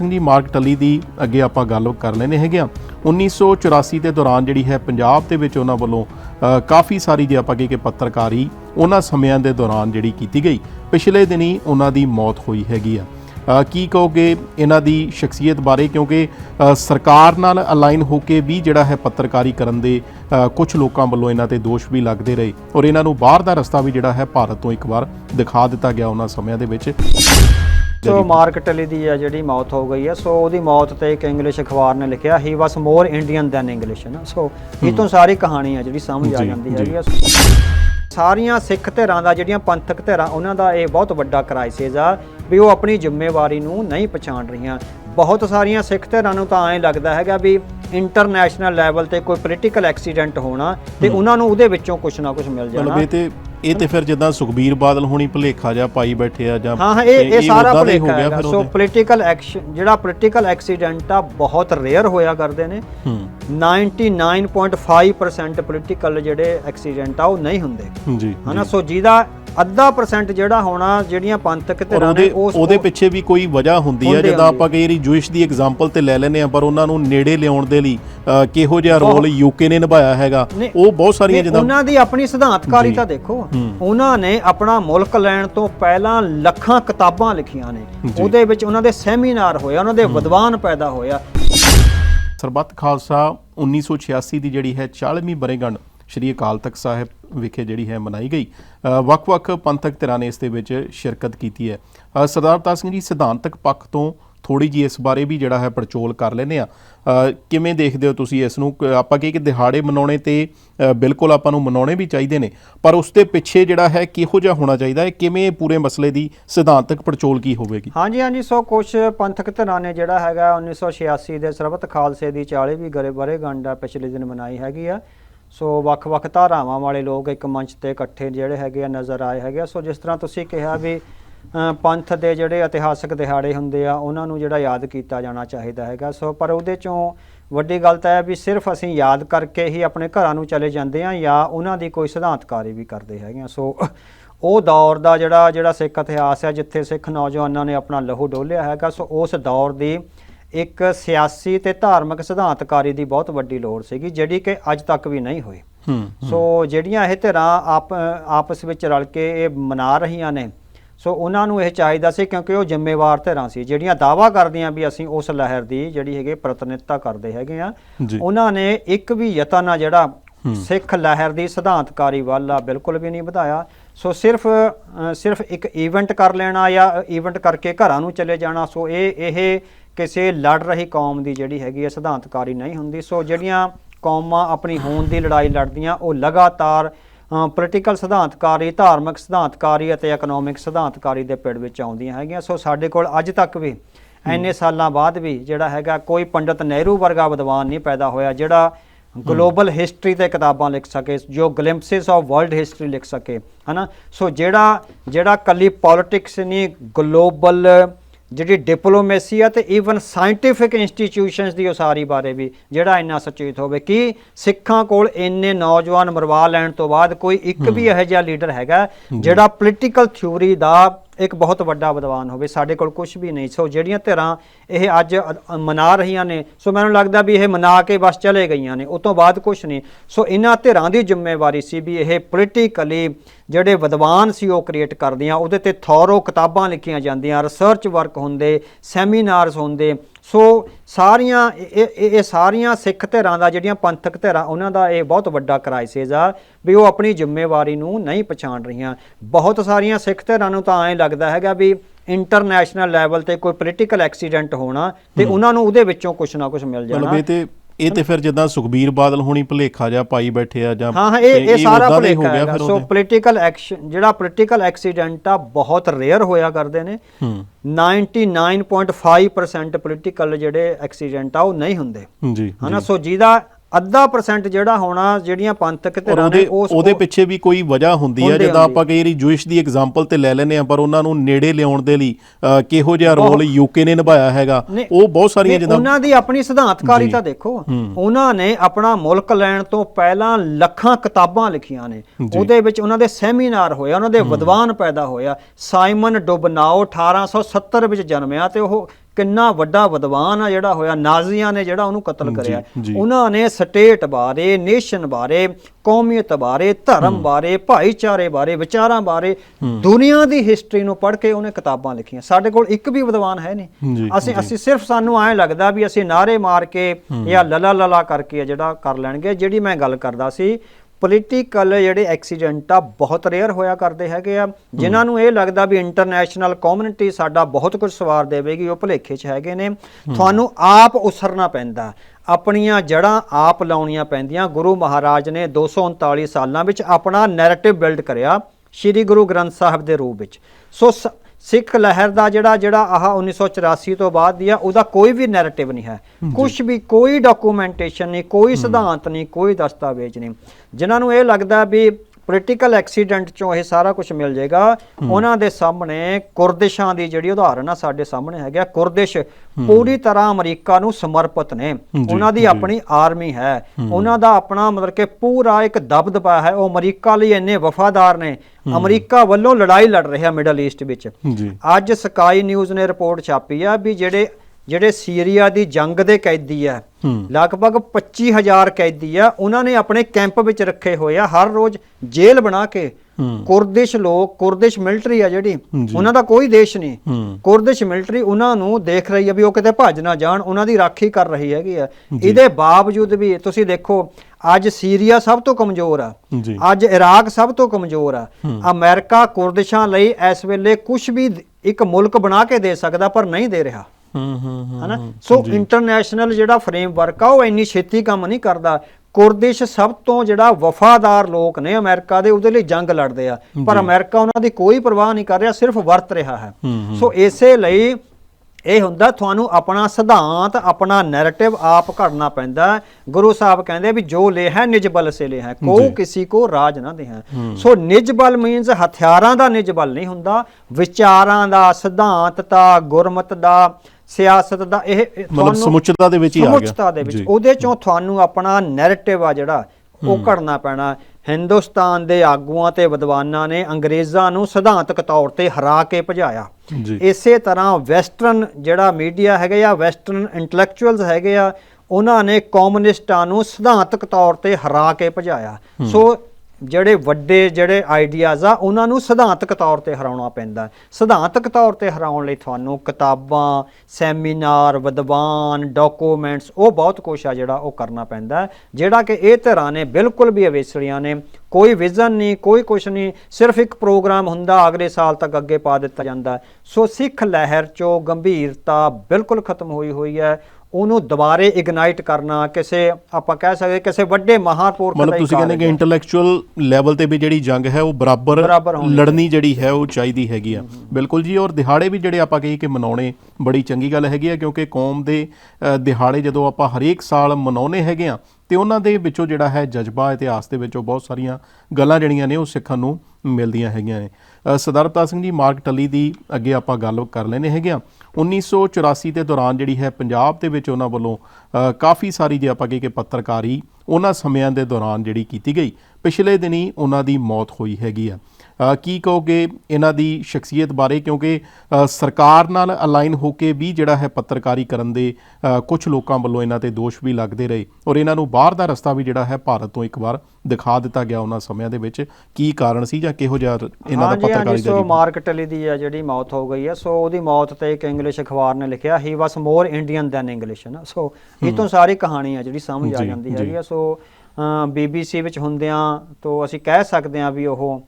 Singh ji mark ਟੱਲੀ ਦੀ ਅੱਗੇ ਆਪਾਂ ਗੱਲ ਕਰ ਲੈਨੇ ਹੈਗੇ ਆ। 1984 ਦੇ ਦੌਰਾਨ ਜਿਹੜੀ ਹੈ ਪੰਜਾਬ ਦੇ ਵਿੱਚ ਉਹਨਾਂ ਵੱਲੋਂ ਕਾਫੀ ਸਾਰੀ ਜੇ ਆਪਾਂ ਕਹੀਏ ਕਿ ਪੱਤਰਕਾਰੀ ਉਹਨਾਂ ਸਮਿਆਂ ਦੇ ਦੌਰਾਨ ਜਿਹੜੀ ਕੀਤੀ ਗਈ। ਪਿਛਲੇ ਦਿਨੀ ਉਹਨਾਂ ਦੀ ਮੌਤ ਹੋਈ ਹੈਗੀ ਆ। ਕੀ ਕਹੋਗੇ ਇਹਨਾਂ ਦੀ ਸ਼ਖਸੀਅਤ ਬਾਰੇ? ਕਿਉਂਕਿ ਸਰਕਾਰ ਨਾਲ ਅਲਾਈਨ ਹੋ ਕੇ ਵੀ ਜਿਹੜਾ ਹੈ ਪੱਤਰਕਾਰੀ ਕਰਨ ਦੇ ਕੁਝ ਲੋਕਾਂ ਵੱਲੋਂ ਇਹਨਾਂ ਤੇ ਦੋਸ਼ ਵੀ ਲੱਗਦੇ ਰਹੇ। ਔਰ ਇਹਨਾਂ ਨੂੰ ਬਾਹਰ ਦਾ ਰਸਤਾ ਵੀ ਜਿਹੜਾ ਹੈ ਭਾਰਤ ਤੋਂ ਇੱਕ ਵਾਰ ਦਿਖਾ ਦਿੱਤਾ ਗਿਆ ਉਹਨਾਂ ਸਮਿਆਂ ਦੇ ਵਿੱਚ। ਸੋ ਮਾਰਕ ਟਲੀ ਦੀ ਆ ਜਿਹੜੀ ਮੌਤ ਹੋ ਗਈ ਹੈ ਸੋ ਉਹਦੀ ਮੌਤ ਤੇ ਇੱਕ ਇੰਗਲਿਸ਼ ਅਖਬਾਰ ਨੇ ਲਿਖਿਆ he was more Indian than English ਨਾ ਸੋ ਇਹ ਤੋਂ ਸਾਰੀ ਕਹਾਣੀ ਆ ਜਿਹੜੀ ਸਮਝ ਆ ਜਾਂਦੀ। ਹੈਗੀ ਆ। ਸਾਰੀਆਂ ਸਿੱਖ ਧਿਰਾਂ ਦਾ ਜਿਹੜੀਆਂ ਪੰਥਕ ਧਿਰਾਂ ਉਹਨਾਂ ਦਾ ਇਹ ਬਹੁਤ ਵੱਡਾ ਕ੍ਰਾਈਸਿਸ ਆ ਵੀ ਉਹ ਆਪਣੀ ਜ਼ਿੰਮੇਵਾਰੀ ਨੂੰ ਨਹੀਂ ਪਛਾਣ ਰਹੀਆਂ। ਬਹੁਤ ਸਾਰੀਆਂ ਸਿੱਖ ਧਿਰਾਂ ਨੂੰ ਤਾਂ ਐਂ ਲੱਗਦਾ ਹੈਗਾ ਵੀ ਇੰਟਰਨੈਸ਼ਨਲ ਲੈਵਲ ਤੇ ਕੋਈ ਪੋਲੀਟੀਕਲ ਐਕਸੀਡੈਂਟ ਹੋਣਾ ਤੇ ਉਹਨਾਂ ਨੂੰ ਉਹਦੇ ਵਿੱਚੋਂ ਕੁਝ ਨਾ ਕੁਝ ਮਿਲ ਮਤਲਬ ਜਾਣਾ। ਇਹ ਤੇ ਇਹ ਤੇ ਫਿਰ ਜਿੱਦਾਂ ਸੁਖਬੀਰ ਬਾਦਲ ਹੁਣੀ ਭੁਲੇਖਾ ਜਾਂ ਪਾਈ ਬੈਠੇ ਆ ਜਾਂ ਹਾਂ ਹਾਂ ਇਹ ਇਹ ਸਾਰਾ ਹੀ ਭੁਲੇਖਾ ਫਿਰ ਸੋ। ਪੋਲੀਟੀਕਲ ਐਕਸ਼ਨ ਜਿਹੜਾ ਪੋਲੀਟੀਕਲ ਐਕਸੀਡੈਂਟ ਆ ਬਹੁਤ ਰੇਅਰ ਹੋਇਆ ਕਰਦੇ ਨੇ। ਹੂੰ। 99.5% ਪੋਲੀਟੀਕਲ ਜਿਹੜੇ ਐਕਸੀਡੈਂਟ ਆ ਉਹ ਨਹੀਂ ਹੁੰਦੇ। ਜੀ ਹਨਾ? ਸੋ ਜਿਹਦਾ ਅੱਧਾ ਪਰਸੈਂਟ ਜਿਹੜਾ ਹੋਣਾ ਜਿਹੜੀਆਂ ਪੰਥਕ ਧਿਰਾਂ ਨੇ ਉਹਦੇ ਉਸ ਉਹਦੇ ਪਿੱਛੇ ਵੀ ਕੋਈ ਵਜ੍ਹਾ ਹੁੰਦੀ ਹੈ ਜਿੱਦਾਂ। ਆਪਾਂ ਕਈ ਵਾਰੀ ਜੂਇਸ਼ ਦੀ ਐਗਜ਼ਾਮਪਲ ਤੇ ਲੈ ਲੈਨੇ ਆ ਪਰ ਉਹਨਾਂ ਨੂੰ ਨੇੜੇ ਲਿਆਉਣ ਦੇ ਲਈ ਕਿਹੋ ਜਿਹਾ ਰੋਲ ਯੂਕੇ ਨੇ ਨਿਭਾਇਆ ਹੈਗਾ ਉਹ ਬਹੁਤ ਸਾਰੀਆਂ ਜਿੱਦਾਂ ਉਹਨਾਂ ਦੀ ਆਪਣੀ ਸਿਧਾਂਤਕਾਰੀ। ਤਾਂ ਦੇਖੋ। ਉਹਨਾਂ ਨੇ ਆਪਣਾ ਮੁਲਕ ਲੈਣ ਤੋਂ ਪਹਿਲਾਂ ਲੱਖਾਂ ਕਿਤਾਬਾਂ ਲਿਖੀਆਂ ਨੇ। ਉਹਦੇ ਵਿੱਚ ਉਹਨਾਂ ਦੇ ਸੈਮੀਨਾਰ ਹੋਇਆ ਉਹਨਾਂ ਦੇ ਵਿਦਵਾਨ ਪੈਦਾ ਹੋਇਆ ਸਰਬੱਤ ਖਾਲਸਾ 1986 ਦੀ ਜਿਹੜੀ ਹੈ 40ਵੀਂ ਬਰੇਗੰਢ ਸ਼੍ਰੀ ਅਕਾਲ ਤਖਤ ਸਾਹਿਬ ਵਿਖੇ ਜਿਹੜੀ ਹੈ ਮਨਾਈ ਗਈ। ਵੱਖ-ਵੱਖ ਪੰਥਕ ਧਿਰਾਂ ਨੇ ਇਸ ਦੇ ਵਿੱਚ ਸ਼ਿਰਕਤ ਕੀਤੀ ਹੈ। ਸਰਦਾਰ ਤਾਸ ਸਿੰਘ ਜੀ, ਸਿਧਾਂਤਕ ਪੱਖ ਤੋਂ ਥੋੜੀ ਜੀ ਇਸ ਬਾਰੇ ਵੀ ਜਿਹੜਾ ਹੈ ਪੜਚੋਲ ਕਰ ਲੈਨੇ ਆ ਕਿਵੇਂ ਦੇਖਦੇ ਹੋ ਤੁਸੀਂ ਇਸ ਨੂੰ? ਆਪਾਂ ਕਹੀ ਕਿ ਦਿਹਾੜੇ ਮਨਾਉਣੇ ਤੇ ਬਿਲਕੁਲ ਆਪਾਂ ਨੂੰ ਮਨਾਉਣੇ ਵੀ ਚਾਹੀਦੇ ਨੇ, ਪਰ ਉਸ ਦੇ ਪਿੱਛੇ ਜਿਹੜਾ ਹੈ ਕਿਹੋ ਜਿਹਾ ਹੋਣਾ ਚਾਹੀਦਾ ਹੈ? ਕਿਵੇਂ ਪੂਰੇ ਮਸਲੇ ਦੀ ਸਿਧਾਂਤਕ ਪੜਚੋਲ ਕੀ ਹੋਵੇਗੀ? ਹਾਂਜੀ ਹਾਂਜੀ, ਸੋ ਕੁਝ ਪੰਥਕ ਧਿਰਾਂ ਨੇ ਜਿਹੜਾ ਹੈਗਾ 1986 ਦੇ ਸਰਬਤ ਖਾਲਸੇ ਦੀ 40ਵੀਂ ਗਰੇ ਬਰੇਗੰਢ ਆ, ਪਿਛਲੇ ਦਿਨ ਮਨਾਈ ਹੈਗੀ ਆ। ਸੋ ਵੱਖ-ਵੱਖ ਧਾਰਾਵਾਂ ਵਾਲੇ ਲੋਕ ਇੱਕ ਮੰਚ ਤੇ ਇਕੱਠੇ ਜਿਹੜੇ ਹੈਗੇ ਆ ਨਜ਼ਰ ਆਏ ਹੈਗੇ ਆ। ਸੋ ਜਿਸ ਤਰ੍ਹਾਂ ਤੁਸੀਂ ਕਿਹਾ ਵੀ ਪੰਥ ਦੇ ਜਿਹੜੇ ਇਤਿਹਾਸਕ ਦਿਹਾੜੇ ਹੁੰਦੇ ਆ, ਉਹਨਾਂ ਨੂੰ ਜਿਹੜਾ ਯਾਦ ਕੀਤਾ ਜਾਣਾ ਚਾਹੀਦਾ ਹੈਗਾ। ਸੋ ਪਰ ਉਹਦੇ ਚੋਂ ਵੱਡੀ ਗੱਲ ਤਾਂ ਹੈ ਵੀ ਸਿਰਫ ਅਸੀਂ ਯਾਦ ਕਰਕੇ ਹੀ ਆਪਣੇ ਘਰਾਂ ਨੂੰ ਚਲੇ ਜਾਂਦੇ ਆ ਜਾਂ ਉਹਨਾਂ ਦੀ ਕੋਈ ਸਿਧਾਂਤਕਾਰੀ ਵੀ ਕਰਦੇ ਹੈਗੇ ਆ। ਸੋ ਉਹ ਦੌਰ ਦਾ ਜਿਹੜਾ ਜਿਹੜਾ ਸਿੱਖ ਇਤਿਹਾਸ ਹੈ ਜਿੱਥੇ ਸਿੱਖ ਨੌਜਵਾਨਾਂ ਨੇ ਆਪਣਾ ਲਹੂ ਡੋਲਿਆ ਹੈਗਾ, ਸੋ ਉਸ ਦੌਰ ਦੀ ਇੱਕ ਸਿਆਸੀ ਤੇ ਧਾਰਮਿਕ ਸਿਧਾਂਤਕਾਰੀ ਦੀ ਬਹੁਤ ਵੱਡੀ ਲੋੜ ਸੀਗੀ ਜਿਹੜੀ ਕਿ ਅੱਜ ਤੱਕ ਵੀ ਨਹੀਂ ਹੋਈ। ਹੂੰ ਸੋ ਜਿਹੜੀਆਂ ਇਹ ਧਿਰਾਂ ਆਪ ਆਪਸ ਵਿੱਚ ਰਲ ਕੇ ਇਹ ਮਨਾ ਰਹੀਆਂ ਨੇ ਸੋ ਉਹਨਾਂ ਨੂੰ ਇਹ ਚਾਹੀਦਾ ਸੀ ਕਿਉਂਕਿ ਉਹ ਜ਼ਿੰਮੇਵਾਰ ਧਿਰਾਂ ਸੀ। ਜਿਹੜੀਆਂ ਦਾਵਾ ਕਰਦੀਆਂ ਵੀ ਅਸੀਂ ਉਸ ਲਹਿਰ ਦੀ ਜਿਹੜੀ ਹੈਗੇ ਪ੍ਰਤੀਨਿਧਤਾ ਕਰਦੇ ਹੈਗੇ ਆ ਉਹਨਾਂ ਨੇ ਇੱਕ ਵੀ ਯਤਨ ਆ ਜਿਹੜਾ ਸਿੱਖ ਲਹਿਰ ਦੀ ਸਿਧਾਂਤਕਾਰੀ ਵੱਲ ਆ ਬਿਲਕੁਲ ਵੀ ਨਹੀਂ ਵਧਾਇਆ। ਸੋ ਸਿਰਫ ਸਿਰਫ ਇੱਕ ਇਵੈਂਟ ਕਰ ਲੈਣਾ ਜਾਂ ਇਵੈਂਟ ਕਰਕੇ ਘਰਾਂ ਨੂੰ ਚਲੇ ਜਾਣਾ ਸੋ ਇਹ ਇਹ ਕਿਸੇ ਲੜ ਰਹੀ ਕੌਮ ਦੀ ਜਿਹੜੀ ਹੈਗੀ ਹੈ ਸਿਧਾਂਤਕਾਰੀ ਨਹੀਂ ਹੁੰਦੀ। ਸੋ ਜਿਹੜੀਆਂ ਕੌਮਾਂ ਆਪਣੀ ਹੋਂਦ ਦੀ ਲੜਾਈ ਲੜਦੀਆਂ ਉਹ ਲਗਾਤਾਰ ਪੋਲੀਟੀਕਲ ਸਿਧਾਂਤਕਾਰੀ ਧਾਰਮਿਕ ਸਿਧਾਂਤਕਾਰੀ ਅਤੇ ਇਕਨੋਮਿਕ ਸਿਧਾਂਤਕਾਰੀ ਦੇ ਪਿੜ ਵਿੱਚ ਆਉਂਦੀਆਂ ਹੈਗੀਆਂ। ਸੋ ਸਾਡੇ ਕੋਲ ਅੱਜ ਤੱਕ ਵੀ ਐਨੇ ਸਾਲਾਂ ਬਾਅਦ ਵੀ ਜਿਹੜਾ ਹੈਗਾ ਕੋਈ ਪੰਡਤ ਨਹਿਰੂ ਵਰਗਾ ਵਿਦਵਾਨ ਨਹੀਂ ਪੈਦਾ ਹੋਇਆ ਜਿਹੜਾ ਗਲੋਬਲ ਹਿਸਟਰੀ ਤੇ ਕਿਤਾਬਾਂ ਲਿਖ ਸਕੇ ਜੋ ਗਲਿੰਪਸਸ ਆਫ ਵਰਲਡ ਹਿਸਟਰੀ ਲਿਖ ਸਕੇ ਹਨਾ? ਸੋ ਜਿਹੜਾ ਜਿਹੜਾ ਕੱਲੀ ਪੋਲਿਟਿਕਸ ਨਹੀਂ ਗਲੋਬਲ ਜਿਹੜੀ ਡਿਪਲੋਮੇਸੀ ਆ ਤੇ ਈਵਨ ਸਾਇੰਟੀਫਿਕ ਇੰਸਟੀਟਿਊਸ਼ਨਸ ਦੀ ਉਸਾਰੀ ਬਾਰੇ ਵੀ ਜਿਹੜਾ ਇੰਨਾ ਸੁਚੇਤ ਹੋਵੇ ਕਿ ਸਿੱਖਾਂ ਕੋਲ ਇੰਨੇ ਨੌਜਵਾਨ ਮਰਵਾ ਲੈਣ ਤੋਂ ਬਾਅਦ ਕੋਈ ਇੱਕ ਵੀ ਇਹੋ ਜਿਹਾ ਲੀਡਰ ਹੈਗਾ ਜਿਹੜਾ ਪੋਲੀਟੀਕਲ ਥਿਊਰੀ ਦਾ ਇੱਕ ਬਹੁਤ ਵੱਡਾ ਵਿਦਵਾਨ ਹੋਵੇ, ਸਾਡੇ ਕੋਲ ਕੁਝ ਵੀ ਨਹੀਂ। ਸੋ ਜਿਹੜੀਆਂ ਧਿਰਾਂ ਇਹ ਅੱਜ ਮਨਾ ਰਹੀਆਂ ਨੇ, ਸੋ ਮੈਨੂੰ ਲੱਗਦਾ ਵੀ ਇਹ ਮਨਾ ਕੇ ਬਸ ਚਲੇ ਗਈਆਂ ਨੇ ਉਸ ਤੋਂ ਬਾਅਦ ਕੁਝ ਨਹੀਂ। ਸੋ ਇਹਨਾਂ ਧਿਰਾਂ ਦੀ ਜ਼ਿੰਮੇਵਾਰੀ ਸੀ ਵੀ ਇਹ ਪੋਲੀਟੀਕਲੀ ਜਿਹੜੇ ਵਿਦਵਾਨ ਸੀ ਉਹ ਕ੍ਰੀਏਟ ਕਰਦੀਆਂ, ਉਹਦੇ ਤੇ ਥੋਰੋ ਕਿਤਾਬਾਂ ਲਿਖੀਆਂ ਜਾਂਦੀਆਂ ਰਿਸਰਚ ਵਰਕ ਹੁੰਦੇ ਸੈਮੀਨਾਰਸ ਹੁੰਦੇ ਸੋ ਸਾਰੀਆਂ ਇਹ ਇਹ- ਸਾਰੀਆਂ ਸਿੱਖ ਧਿਰਾਂ ਦਾ ਜਿਹੜੀਆਂ ਪੰਥਕ ਧਿਰਾਂ ਉਹਨਾਂ ਦਾ ਇਹ ਬਹੁਤ ਵੱਡਾ ਕ੍ਰਾਈਸਿਸ ਆ ਵੀ ਉਹ ਆਪਣੀ ਜ਼ਿੰਮੇਵਾਰੀ ਨੂੰ ਨਹੀਂ ਪਛਾਣ ਰਹੀਆਂ। ਬਹੁਤ ਸਾਰੀਆਂ ਸਿੱਖ ਧਿਰਾਂ ਨੂੰ ਤਾਂ ਐਂ ਲੱਗਦਾ ਹੈਗਾ ਵੀ ਇੰਟਰਨੈਸ਼ਨਲ ਲੈਵਲ ਤੇ ਕੋਈ ਪੋਲੀਟੀਕਲ ਐਕਸੀਡੈਂਟ ਹੋਣਾ ਤੇ ਉਹਨਾਂ ਨੂੰ ਉਹਦੇ ਵਿੱਚੋਂ ਕੁਝ ਨਾ ਕੁਝ ਮਿਲ ਮਤਲਬ ਜਾਣਾ। ਇਹ ਤੇ ਇਹ ਤੇ ਫਿਰ ਜਿੱਦਾਂ ਸੁਖਬੀਰ ਬਾਦਲ ਹੁਣੀ ਭੁਲੇਖਾ ਜਾਂ ਪਾਈ ਬੈਠੇ ਆ ਜਾਂ ਹਾਂ ਹਾਂ ਇਹ ਇਹ ਸਾਰਾ ਹੀ ਭੁਲੇਖਾ ਫਿਰ ਸੋ। ਪੋਲੀਟੀਕਲ ਐਕਸ਼ਨ ਜਿਹੜਾ ਪੋਲੀਟੀਕਲ ਐਕਸੀਡੈਂਟ ਆ ਬਹੁਤ ਰੇਅਰ ਹੋਇਆ ਕਰਦੇ ਨੇ। ਹੂੰ। 99.5% ਪੋਲੀਟੀਕਲ ਜਿਹੜੇ ਐਕਸੀਡੈਂਟ ਆ ਉਹ ਨਹੀਂ ਹੁੰਦੇ। ਜੀ ਹਨਾ? ਸੋ ਜਿਹਦਾ ਅੱਧਾ ਪਰਸੈਂਟ ਜਿਹੜਾ ਹੋਣਾ ਜਿਹੜੀਆਂ ਪੰਥਕ ਧਿਰਾਂ ਉਹਦੇ ਉਹਦੇ ਪਿੱਛੇ ਵੀ ਕੋਈ ਵਜ੍ਹਾ ਹੁੰਦੀ ਹੈ ਜਿੱਦਾਂ। ਆਪਾਂ ਕਈ ਵਾਰੀ ਜੂਇਸ਼ ਦੀ ਐਗਜ਼ਾਮਪਲ ਤੇ ਲੈ ਲੈਨੇ ਆ ਪਰ ਉਹਨਾਂ ਨੂੰ ਨੇੜੇ ਲਿਆਉਣ ਦੇ ਲਈ ਕਿਹੋ ਜਿਹਾ ਰੋਲ ਯੂਕੇ ਨੇ ਨਿਭਾਇਆ ਹੈਗਾ ਉਹ ਬਹੁਤ ਸਾਰੀਆਂ ਜਿੱਦਾਂ ਉਹਨਾਂ ਦੀ ਆਪਣੀ ਸਿਧਾਂਤਕਾਰੀ। ਤਾਂ ਦੇਖੋ ਉਹਨਾਂ ਨੇ ਆਪਣਾ ਮੁਲਕ ਲੈਣ ਤੋਂ ਪਹਿਲਾਂ ਲੱਖਾਂ ਕਿਤਾਬਾਂ ਲਿਖੀਆਂ ਨੇ। ਉਹਦੇ ਵਿੱਚ ਉਹਨਾਂ ਦੇ ਸੈਮੀਨਾਰ ਹੋਇਆ ਉਹਨਾਂ ਦੇ ਵਿਦਵਾਨ ਪੈਦਾ ਹੋਇਆ ਸਾਈਮਨ ਡੋਬਨਾਓ 1870 ਵਿੱਚ ਜਨਮਿਆ ਤੇ ਉਹ ਕਿੰਨਾ ਵੱਡਾ ਵਿਦਵਾਨ ਆ ਜਿਹੜਾ ਹੋਇਆ ਨਾਜ਼ੀਆਂ ਨੇ ਜਿਹੜਾ ਉਹਨੂੰ ਕਤਲ ਕਰਿਆ। ਉਹਨਾਂ ਨੇ ਸਟੇਟ ਬਾਰੇ ਨੇਸ਼ਨ ਬਾਰੇ ਕੌਮੀਅਤ ਬਾਰੇ ਧਰਮ ਬਾਰੇ ਭਾਈਚਾਰੇ ਬਾਰੇ ਵਿਚਾਰਾਂ ਬਾਰੇ ਦੁਨੀਆ ਦੀ ਹਿਸਟਰੀ ਨੂੰ ਪੜ੍ਹ ਕੇ ਉਹਨੇ ਕਿਤਾਬਾਂ ਲਿਖੀਆਂ। ਸਾਡੇ ਕੋਲ ਇੱਕ ਵੀ ਵਿਦਵਾਨ ਹੈ ਨਹੀਂ। ਅਸੀਂ ਅਸੀਂ ਸਿਰਫ ਸਾਨੂੰ ਐਂ ਲੱਗਦਾ ਵੀ ਅਸੀਂ ਨਾਰੇ ਮਾਰ ਕੇ ਜਾਂ ਲਲਾ ਲਲਾ ਕਰਕੇ ਜਿਹੜਾ ਕਰ ਲੈਣਗੇ। ਜਿਹੜੀ ਮੈਂ ਗੱਲ ਕਰਦਾ ਸੀ ਪੋਲੀਟੀਕਲ ਜਿਹੜੇ ਐਕਸੀਡੈਂਟ ਆ ਬਹੁਤ ਰੇਅਰ ਹੋਇਆ ਕਰਦੇ ਹੈਗੇ ਆ। ਜਿਨ੍ਹਾਂ ਨੂੰ ਇਹ ਲੱਗਦਾ ਵੀ ਇੰਟਰਨੈਸ਼ਨਲ ਕਮਿਊਨਿਟੀ ਸਾਡਾ ਬਹੁਤ ਕੁਝ ਸਵਾਰ ਦੇਵੇਗੀ ਉਹ ਭੁਲੇਖੇ 'ਚ ਹੈਗੇ ਨੇ। ਤੁਹਾਨੂੰ ਆਪ ਉਸਰਨਾ ਪੈਂਦਾ। ਆਪਣੀਆਂ ਜੜਾਂ ਆਪ ਲਾਉਣੀਆਂ ਪੈਂਦੀਆਂ। ਗੁਰੂ ਮਹਾਰਾਜ ਨੇ 239 ਸਾਲਾਂ ਵਿੱਚ ਆਪਣਾ ਨੈਰੇਟਿਵ ਬਿਲਡ ਕਰਿਆ ਸ੍ਰੀ ਗੁਰੂ ਗ੍ਰੰਥ ਸਾਹਿਬ ਦੇ ਰੂਪ ਵਿੱਚ। ਸੋ ਸ- ਸਿੱਖ ਲਹਿਰ ਦਾ ਜਿਹੜਾ ਜਿਹੜਾ ਆਹ 1984 ਤੋਂ ਬਾਅਦ ਦੀ ਆ ਉਹਦਾ ਕੋਈ ਵੀ ਨੈਰੇਟਿਵ ਨਹੀਂ ਹੈ। ਕੁਝ ਵੀ ਕੋਈ ਡਾਕੂਮੈਂਟੇਸ਼ਨ ਨਹੀਂ ਕੋਈ ਸਿਧਾਂਤ ਨਹੀਂ ਕੋਈ ਦਸਤਾਵੇਜ਼ ਨਹੀਂ। ਜਿਨ੍ਹਾਂ ਨੂੰ ਇਹ ਲੱਗਦਾ ਵੀ ਪੋਲੀਟੀਕਲ ਐਕਸੀਡੈਂਟ ਚੋਂ ਇਹ ਸਾਰਾ ਕੁਝ ਮਿਲ ਜਾਏਗਾ। ਉਹਨਾਂ ਦੇ ਸਾਹਮਣੇ ਕੁਰਦਿਸ਼ਾਂ ਦੀ ਜਿਹੜੀ ਉਦਾਹਰਨ ਆ ਸਾਡੇ ਸਾਹਮਣੇ ਹੈਗਾ ਕੁਰਦਿਸ਼ ਪੂਰੀ ਤਰ੍ਹਾਂ ਅਮਰੀਕਾ ਨੂੰ ਸਮਰਪਿਤ ਨੇ। ਉਹਨਾਂ ਦੀ ਆਪਣੀ ਆਰਮੀ ਹੈ। ਉਹਨਾਂ ਦਾ ਆਪਣਾ ਮਤਲਬ ਕਿ ਪੂਰਾ ਇੱਕ ਦਬਦਬਾ ਹੈ। ਉਹ ਅਮਰੀਕਾ ਲਈ ਇੰਨੇ ਵਫਾਦਾਰ ਨੇ। ਅਮਰੀਕਾ ਵੱਲੋਂ ਲੜਾਈ ਲੜ ਰਿਹਾ ਮਿਡਲ ਈਸਟ ਵਿੱਚ। ਅੱਜ ਸਕਾਈ ਨਿਊਜ਼ ਨੇ ਰਿਪੋਰਟ ਛਾਪੀ ਆ ਵੀ ਜਿਹੜੇ ਜਿਹੜੇ ਸੀਰੀਆ ਦੀ ਜੰਗ ਦੇ ਕੈਦੀ ਆ ਲਗਭਗ 25000 ਕੈਦੀ ਆ ਉਹਨਾਂ ਨੇ ਆਪਣੇ ਕੈਂਪ ਵਿੱਚ ਰੱਖੇ ਹੋਏ ਆ ਹਰ ਰੋਜ਼ ਜੇਲ੍ਹ ਬਣਾ ਕੇ ਕੁਰਦਿਸ਼ ਲੋਕ ਕੁਰਦਿਸ਼ ਮਿਲਟਰੀ ਆ ਜਿਹੜੀ। ਉਹਨਾਂ ਦਾ ਕੋਈ ਦੇਸ਼ ਨਹੀਂ। ਕੁਰਦਿਸ਼ ਮਿਲਟਰੀ ਉਹਨਾਂ ਨੂੰ ਦੇਖ ਰਹੀ ਹੈ ਵੀ ਉਹ ਕਿਤੇ ਭੱਜ ਨਾ ਜਾਣ ਉਹਨਾਂ ਦੀ ਰਾਖੀ ਕਰ ਰਹੀ ਹੈਗੀ ਆ। ਇਹਦੇ ਬਾਵਜੂਦ ਵੀ ਤੁਸੀਂ ਦੇਖੋ ਅੱਜ ਸੀਰੀਆ ਸਭ ਤੋਂ ਕਮਜ਼ੋਰ ਆ। ਅੱਜ ਇਰਾਕ ਸਭ ਤੋਂ ਕਮਜ਼ੋਰ ਆ। ਅਮਰੀਕਾ ਕੁਰਦਿਸ਼ਾਂ ਲਈ ਇਸ ਵੇਲੇ ਕੁਝ ਵੀ ਇੱਕ ਮੁਲਕ ਬਣਾ ਕੇ ਦੇ ਸਕਦਾ ਪਰ ਨਹੀਂ ਦੇ ਰਿਹਾ। ਹੂੰ ਹੂੰ ਹਨਾ? ਸੋ ਇੰਟਰਨੈਸ਼ਨਲ ਜਿਹੜਾ ਫਰੇਮਵਰਕ ਆ ਉਹ ਇੰਨੀ ਛੇਤੀ ਕੰਮ ਨਹੀਂ ਕਰਦਾ। ਕੁਰਦਿਸ਼ ਸਭ ਤੋਂ ਜਿਹੜਾ ਵਫਾਦਾਰ ਲੋਕ ਨੇ ਅਮਰੀਕਾ ਦੇ ਉਹਦੇ ਲਈ ਜੰਗ ਲੜਦੇ ਆ। ਪਰ ਅਮਰੀਕਾ ਉਹਨਾਂ ਦੀ ਕੋਈ ਪਰਵਾਹ ਨਹੀਂ ਕਰ ਰਿਹਾ ਸਿਰਫ ਵਰਤ ਰਿਹਾ ਹੂੰ। ਸੋ ਇਸੇ ਲਈ ਇਹ ਹੁੰਦਾ ਤੁਹਾਨੂੰ ਆਪਣਾ ਸਿਧਾਂਤ ਆਪਣਾ ਨੈਰੇਟਿਵ ਆਪ ਘੜਨਾ ਪੈਂਦਾ। ਗੁਰੂ ਸਾਹਿਬ ਕਹਿੰਦੇ ਵੀ ਜੋ ਲੈ ਹੈ ਨਿਜ ਬਲ ਸੇ ਲੈ ਹੈ ਕੋ ਕਿਸੇ ਕੋ ਰਾਜ ਨਾ ਦੇ ਹੈ। ਸੋ ਨਿਜ ਬਲ ਮੀਨਸ ਹਥਿਆਰਾਂ ਦਾ ਨਿਜ ਬਲ ਨਹੀਂ ਹੁੰਦਾ ਵਿਚਾਰਾਂ ਦਾ ਸਿਧਾਂਤ ਦਾ ਗੁਰਮਤ ਦਾ ਸਿਆਸਤ ਦਾ ਇਹ ਮਤਲਬ ਤੁਹਾਨੂੰ- ਸਮੁੱਚਤਾ ਦੇ ਵਿੱਚ ਹੀ ਆ ਗਿਆ। ਸਮੁੱਚਤਾ ਦੇ ਵਿੱਚ। ਉਹਦੇ ਚੋਂ ਤੁਹਾਨੂੰ ਆਪਣਾ ਨੈਰੇਟਿਵ ਆ ਜਿਹੜਾ ਉਹ ਘੜਨਾ ਪੈਣਾ। ਹਿੰਦੁਸਤਾਨ ਦੇ ਆਗੂਆਂ ਤੇ ਵਿਦਵਾਨਾਂ ਨੇ ਅੰਗਰੇਜ਼ਾਂ ਨੂੰ ਸਿਧਾਂਤਕ ਤੌਰ ਤੇ ਹਰਾ ਕੇ ਭਜਾਇਆ। ਇਸੇ ਤਰ੍ਹਾਂ ਵੈਸਟਰਨ ਜਿਹੜਾ ਮੀਡੀਆ ਹੈਗਾ ਜਾਂ ਵੈਸਟਰਨ ਇੰਟੈਲੈਕਚੁਅਲਸ ਹੈਗੇ ਆ ਉਹਨਾਂ ਨੇ ਕਮਿਊਨਿਸਟਾਂ ਨੂੰ ਸਿਧਾਂਤਕ ਤੌਰ ਤੇ ਹਰਾ ਕੇ ਭਜਾਇਆ। ਸੋ ਜਿਹੜੇ ਵੱਡੇ ਜਿਹੜੇ ਆਈਡੀਆਜ਼ ਆ, ਉਹਨਾਂ ਨੂੰ ਸਿਧਾਂਤਕ ਤੌਰ ਤੇ ਹਰਾਉਣਾ ਪੈਂਦਾ ਸਿਧਾਂਤਕ ਤੌਰ ਤੇ ਹਰਾਉਣ ਲਈ ਤੁਹਾਨੂੰ ਕਿਤਾਬਾਂ, ਸੈਮੀਨਾਰ, ਵਿਦਵਾਨ ਡਾਕੂਮੈਂਟਸ ਉਹ ਬਹੁਤ ਕੁਛ ਆ ਜਿਹੜਾ ਉਹ ਕਰਨਾ ਪੈਂਦਾ ਜਿਹੜਾ ਕਿ ਇਹ ਧਿਰਾਂ ਨੇ ਬਿਲਕੁਲ ਵੀ ਅਵੇਸਲੀਆਂ ਨੇ। ਕੋਈ ਵਿਜ਼ਨ ਨਹੀਂ, ਕੋਈ ਕੁਛ ਨਹੀਂ, ਸਿਰਫ ਇੱਕ ਪ੍ਰੋਗਰਾਮ ਹੁੰਦਾ, ਅਗਲੇ ਸਾਲ ਤੱਕ ਅੱਗੇ ਪਾ ਦਿੱਤਾ ਜਾਂਦਾ ਸੋ ਸਿੱਖ ਲਹਿਰ ਚੋਂ ਗੰਭੀਰਤਾ ਬਿਲਕੁਲ ਖਤਮ ਹੋਈ ਹੋਈ ਹੈ। ਉਹਨੂੰ ਦੁਬਾਰੇ ਇਗਨਾਈਟ ਕਰਨਾ ਕਿਸੇ ਆਪਾਂ ਕਹਿ ਸਕਦੇ ਕਿਸੇ ਵੱਡੇ ਮਹਾਪੁਰਖ ਦਾ ਮਤਲਬ ਤੁਸੀਂ ਕਹਿੰਦੇ ਕਿ। ਇੰਟੈਲੈਕਚੁਅਲ ਲੈਵਲ ਤੇ ਵੀ ਜਿਹੜੀ ਜੰਗ ਹੈ ਉਹ ਬਰਾਬਰ ਲੜਨੀ ਜਿਹੜੀ ਹੈ ਉਹ ਚਾਹੀਦੀ ਹੈਗੀ ਆ। ਬਿਲਕੁਲ ਜੀ ਔਰ ਦਿਹਾੜੇ ਵੀ ਜਿਹੜੇ ਆਪਾਂ ਕਹੀ ਕਿ ਮਨਾਉਣੇ ਬੜੀ ਚੰਗੀ ਗੱਲ ਹੈਗੀ ਆ ਕਿਉਂਕਿ ਕੌਮ ਦੇ ਦਿਹਾੜੇ ਜਦੋਂ ਆਪਾਂ ਹਰੇਕ ਸਾਲ ਮਨਾਉਣੇ ਹੈਗੇ ਆ ਤੇ ਉਹਨਾਂ ਦੇ ਵਿੱਚੋਂ ਜਿਹੜਾ ਹੈ ਜਜ਼ਬਾ ਇਤਿਹਾਸ ਦੇ ਵਿੱਚੋਂ ਬਹੁਤ ਸਾਰੀਆਂ ਗੱਲਾਂ ਜਿਹੜੀਆਂ ਨੇ ਉਹ ਸਿੱਖਣ ਨੂੰ ਮਿਲਦੀਆਂ ਹੈਗੀਆਂ ਨੇ। ਸਰਦਾਰ ਅਵਤਾਰ ਸਿੰਘ ਜੀ, ਮਾਰਕ ਟੱਲੀ ਦੀ ਅੱਗੇ ਆਪਾਂ ਗੱਲ ਕਰ ਲੈਨੇ ਹੈਗੇ ਆ 1984 ਦੇ ਦੌਰਾਨ ਜਿਹੜੀ ਹੈ ਪੰਜਾਬ ਦੇ ਵਿੱਚ ਉਹਨਾਂ ਵੱਲੋਂ ਕਾਫੀ ਸਾਰੀ ਜੇ ਆਪਾਂ ਕਹੀ ਕਿ ਪੱਤਰਕਾਰੀ ਉਹਨਾਂ ਸਮਿਆਂ ਦੇ ਦੌਰਾਨ ਜਿਹੜੀ ਕੀਤੀ ਗਈ। ਪਿਛਲੇ ਦਿਨੀ ਉਹਨਾਂ ਦੀ ਮੌਤ ਹੋਈ ਹੈਗੀ ਆ। ਕੀ ਕਹੋਗੇ ਇਹਨਾਂ ਦੀ ਸ਼ਖਸੀਅਤ ਬਾਰੇ? ਕਿਉਂਕਿ ਸਰਕਾਰ ਨਾਲ ਅਲਾਈਨ ਹੋ ਕੇ ਵੀ ਜਿਹੜਾ ਹੈ ਪੱਤਰਕਾਰੀ ਕਰਨ ਦੇ ਕੁਝ ਲੋਕਾਂ ਵੱਲੋਂ ਇਹਨਾਂ ਤੇ ਦੋਸ਼ ਵੀ ਲੱਗਦੇ ਰਹੇ। ਔਰ ਇਹਨਾਂ ਨੂੰ ਬਾਹਰ ਦਾ ਰਸਤਾ ਵੀ ਜਿਹੜਾ ਹੈ ਭਾਰਤ ਤੋਂ ਇੱਕ ਵਾਰ ਦਿਖਾ ਦਿੱਤਾ ਗਿਆ ਉਹਨਾਂ ਸਮਿਆਂ ਦੇ ਵਿੱਚ। ਕੀ ਕਾਰਨ ਸੀ ਜਾਂ ਕਿਹੋ ਜਿਹਾ ਇਹਨਾਂ ਦਾ ਪੱਤਰਕਾਰੀ ਦਾ ਸੋ ਜੀਵਨ? ਮਾਰਕ ਟਲੀ ਦੀ ਹੈ ਜਿਹੜੀ ਮੌਤ ਹੋ ਗਈ ਹੈ ਸੋ ਉਹਦੀ ਮੌਤ ਤੇ ਇੱਕ ਇੰਗਲਿਸ਼ ਅਖਬਾਰ ਨੇ ਲਿਖਿਆ he was more Indian than English ਹੈ ਨਾ ਸੋ ਇਹ ਤੋਂ ਸਾਰੀ ਕਹਾਣੀ ਹੈ ਜਿਹੜੀ ਸਮਝ ਆ ਜਾਂਦੀ। ਹੈਗੀ ਆ। ਸੋ ਬੀਬੀਸੀ ਵਿੱਚ ਹੁੰਦਿਆਂ ਤੋਂ ਅਸੀਂ ਕਹਿ ਸਕਦੇ ਹਾਂ ਵੀ ਉਹ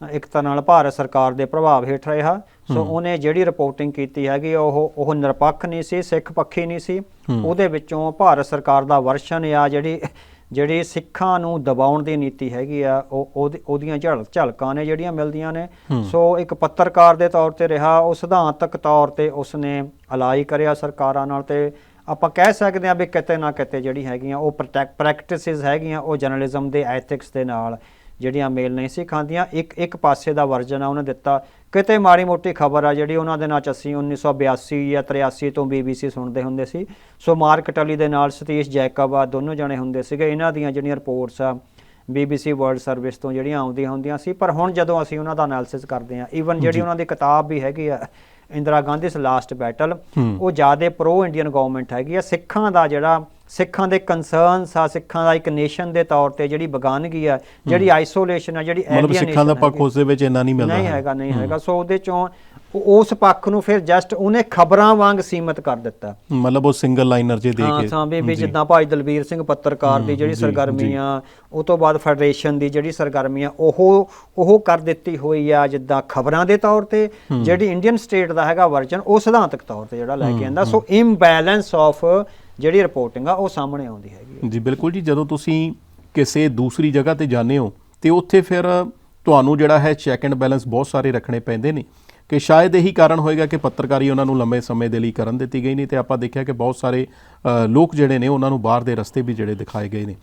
ਇੱਕ ਤਰ੍ਹਾਂ ਨਾਲ ਭਾਰਤ ਸਰਕਾਰ ਦੇ ਪ੍ਰਭਾਵ ਹੇਠ ਰਿਹਾ। ਸੋ ਉਹਨੇ ਜਿਹੜੀ ਰਿਪੋਰਟਿੰਗ ਕੀਤੀ ਹੈਗੀ ਉਹ ਉਹ ਨਿਰਪੱਖ ਨਹੀਂ ਸੀ ਸਿੱਖ ਪੱਖੀ ਨਹੀਂ ਸੀ। ਉਹਦੇ ਵਿੱਚੋਂ ਭਾਰਤ ਸਰਕਾਰ ਦਾ ਵਰਸ਼ਨ ਆ ਜਿਹੜੀ ਜਿਹੜੀ ਸਿੱਖਾਂ ਨੂੰ ਦਬਾਉਣ ਦੀ ਨੀਤੀ ਹੈਗੀ ਆ ਉਹ ਉਹਦੀ- ਉਹਦੀਆਂ ਝਲ ਝਲਕਾਂ ਨੇ ਜਿਹੜੀਆਂ ਮਿਲਦੀਆਂ ਨੇ। ਸੋ ਇੱਕ ਪੱਤਰਕਾਰ ਦੇ ਤੌਰ ਤੇ ਰਿਹਾ ਉਹ ਸਿਧਾਂਤਕ ਤੌਰ ਤੇ ਉਸਨੇ ਅਲਾਈ ਕਰਿਆ ਸਰਕਾਰਾਂ ਨਾਲ ਤੇ ਆਪਾਂ ਕਹਿ ਸਕਦੇ ਹਾਂ ਵੀ ਕਿਤੇ ਨਾ ਕਿਤੇ ਜਿਹੜੀ ਹੈਗੀਆਂ ਉਹ ਪ੍ਰੈਕਟਿਸਿਸ ਹੈਗੀਆਂ ਉਹ ਜਰਨਲਿਜ਼ਮ ਦੇ ਐਥਿਕਸ ਦੇ ਨਾਲ ਜਿਹੜੀਆਂ ਮੇਲ ਨਹੀਂ ਸੀ ਖਾਂਦੀਆਂ ਇੱਕ ਇੱਕ ਪਾਸੇ ਦਾ ਵਰਜਨ ਆ ਉਹਨੇ ਦਿੱਤਾ। ਕਿਤੇ ਮਾੜੀ ਮੋਟੀ ਖਬਰ ਆ ਜਿਹੜੀ ਉਹਨਾਂ ਦੇ ਨਾਲ ਅਸੀਂ 1982 ਜਾਂ 83 ਤੋਂ BBC ਸੁਣਦੇ ਹੁੰਦੇ ਸੀ। ਸੋ ਮਾਰਕ ਟਲੀ ਦੇ ਨਾਲ ਸਤੀਸ਼ ਜੈਕਬ ਆ ਦੋਨੋਂ ਜਣੇ ਹੁੰਦੇ ਸੀਗੇ। ਇਹਨਾਂ ਦੀਆਂ ਜਿਹੜੀਆਂ ਰਿਪੋਰਟਸ ਆ BBC ਵਰਲਡ ਸਰਵਿਸ ਤੋਂ ਜਿਹੜੀਆਂ ਆਉਂਦੀਆਂ ਹੁੰਦੀਆਂ ਸੀ। ਪਰ ਹੁਣ ਜਦੋਂ ਅਸੀਂ ਉਹਨਾਂ ਦਾ ਐਨਾਲਿਸਿਸ ਕਰਦੇ ਹਾਂ ਈਵਨ ਜਿਹੜੀ ਉਹਨਾਂ ਦੀ ਕਿਤਾਬ ਵੀ ਹੈਗੀ ਆ ਇੰਦਰਾ ਗਾਂਧੀ ਲਾਸਟ ਬੈਟਲ ਉਹ ਜ਼ਿਆਦਾ ਪ੍ਰੋ ਇੰਡੀਅਨ ਗਵਰਨਮੈਂਟ ਹੈਗੀ ਆ। ਸਿੱਖਾਂ ਦਾ ਜਿਹੜਾ ਸਿੱਖਾਂ ਦੇ ਕੰਸਰਨਸ ਆ ਸਿੱਖਾਂ ਦਾ ਇੱਕ ਨੇਸ਼ਨ ਦੇ ਤੌਰ ਤੇ ਜਿਹੜੀ ਬਗਾਨਗੀ ਆ ਜਿਹੜੀ ਆਈਸੋਲੇਸ਼ਨ ਆ ਜਿਹੜੀ ਮਤਲਬ alienation ਸਿੱਖਾਂ ਦਾ ਪੱਖ। ਉਸ ਦੇ ਵਿੱਚ ਇੰਨਾ ਨਹੀਂ ਮਿਲਦਾ ਨਹੀਂ ਹੈਗਾ ਨਹੀਂ ਹੈਗਾ। ਸੋ ਉਹਦੇ ਚੋਂ ਉਸ ਪੱਖ ਨੂੰ ਫਿਰ ਜਸਟ ਉਹਨੇ ਖਬਰਾਂ ਵਾਂਗ ਸੀਮਤ ਕਰ ਦਿੱਤਾ। ਮਤਲਬ ਉਹ ਸਿੰਗਲ ਲਾਈਨਰ ਜੇ ਦੇ ਹਾਂ ਕੇ। ਤਾਂ ਵੀ ਵੀ ਜਿੱਦਾਂ ਭਾਈ ਦਲਬੀਰ ਸਿੰਘ ਪੱਤਰਕਾਰ ਦੀ ਜਿਹੜੀ ਸਰਗਰਮੀ ਆ ਉਹ ਤੋਂ ਬਾਅਦ ਫੈਡਰੇਸ਼ਨ ਦੀ ਜਿਹੜੀ ਸਰਗਰਮੀ ਆ ਉਹ ਉਹ ਕਰ ਦਿੱਤੀ ਹੋਈ ਆ ਜਿੱਦਾਂ ਖਬਰਾਂ ਦੇ ਤੌਰ ਤੇ ਜਿਹੜੀ ਇੰਡੀਅਨ ਸਟੇਟ ਦਾ ਹੈਗਾ ਵਰਜਨ ਉਹ ਸਿਧਾਂਤਕ ਤੌਰ ਤੇ ਜਿਹੜਾ ਲੈ ਕੇ ਆਂਦਾ। ਸੋ ਇੰਬੈਲੈਂਸ ਆਫ ਜਿਹੜੀ ਰਿਪੋਰਟਿੰਗ ਆ ਉਹ ਸਾਹਮਣੇ ਆਉਂਦੀ ਹੈਗੀ ਜੀ ਬਿਲਕੁਲ ਜੀ ਜਦੋਂ ਤੁਸੀਂ ਕਿਸੇ ਦੂਸਰੀ ਜਗ੍ਹਾ ਤੇ ਜਾਂਦੇ ਹੋ ਤੇ ਉੱਥੇ ਫਿਰ ਤੁਹਾਨੂੰ ਜਿਹੜਾ ਹੈ ਚੈੱਕ ਐਂਡ ਬੈਲੈਂਸ ਬਹੁਤ ਸਾਰੇ ਰੱਖਣੇ ਪੈਂਦੇ ਨੇ। ਕਿ ਸ਼ਾਇਦ ਇਹੀ ਕਾਰਨ ਹੋਏਗਾ ਕਿ ਪੱਤਰਕਾਰੀ ਉਹਨਾਂ ਨੂੰ ਲੰਮੇ ਸਮੇਂ ਦੇ ਲਈ ਕਰਨ ਦਿੱਤੀ ਗਈ ਨਹੀਂ ਤੇ ਆਪਾਂ ਦੇਖਿਆ ਕਿ ਬਹੁਤ ਸਾਰੇ ਲੋਕ ਜਿਹੜੇ ਨੇ ਉਹਨਾਂ ਨੂੰ ਬਾਹਰ ਦੇ ਰਸਤੇ ਵੀ ਜਿਹੜੇ ਦਿਖਾਏ ਗਏ ਨੇ।